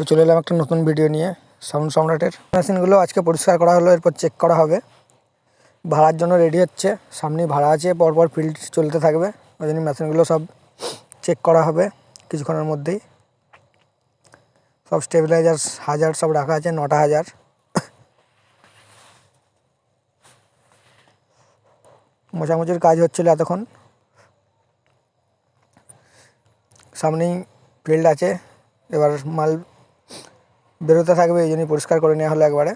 তো চলে এলাম একটা নতুন ভিডিও নিয়ে সাউন্ড সম্রাটের। মেশিনগুলো আজকে পরিষ্কার করা হলো, এরপর চেক করা হবে। ভাড়ার জন্য রেডি হচ্ছে, সামনেই ভাড়া আছে, পরপর ফিল্ড চলতে থাকবে, ওই জন্য মেশিনগুলো সব চেক করা হবে কিছুক্ষণের মধ্যেই। সব স্টেবিলাইজার হাজার সব রাখা আছে, নটা হাজার মোছামুছির কাজ হচ্ছিল এতক্ষণ। সামনেই ফিল্ড আছে, এবার মাল বেরোতে থাকবে, এই জন্যই পরিষ্কার করে নেওয়া হলো একবারে।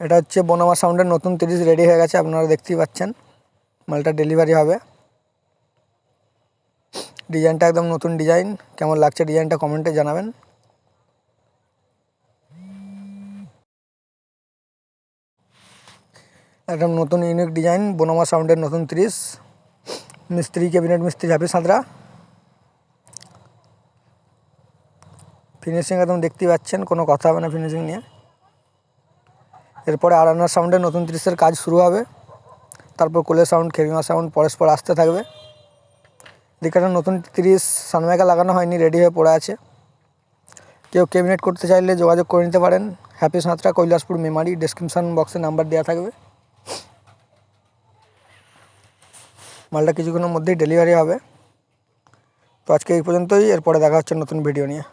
এটা হচ্ছে বনমা সাউন্ডের নতুন তিরিশ রেডি হয়ে গেছে, আপনারা দেখতেই পাচ্ছেন। মালটা ডেলিভারি হবে। ডিজাইনটা একদম নতুন ডিজাইন, কেমন লাগছে ডিজাইনটা কমেন্টে জানাবেন। একদম নতুন, ইউনিক ডিজাইন, বনমা সাউন্ডের নতুন তিরিশ। মিস্ত্রি, ক্যাবিনেট মিস্ত্রি ঝাপি সাঁতরা। ফিনিশিং একদম দেখতেই পাচ্ছেন, কোনো কথা হবে না ফিনিশিং নিয়ে। এরপরে আরানার সাউন্ডের নতুন তিরিশের কাজ শুরু হবে। তারপর কোলে সাউন্ড খেরিমা সাউন্ড পরস্পর আসতে থাকবে। এদিকে নতুন তিরিশ সানমাইকা লাগানো হয়নি রেডি হয়ে পড়ে আছে। কেউ ক্যাবিনেট করতে চাইলে যোগাযোগ করে নিতে পারেন। হ্যাপি সাঁতরা, কৈলাসপুর, মেমারি ডেসক্রিপশান বক্সে নাম্বার দেওয়া থাকবে। মালটা কিছুক্ষণের মধ্যেই ডেলিভারি হবে। তো আজকে এই পর্যন্তই, এরপরে দেখা হচ্ছে নতুন ভিডিও নিয়ে।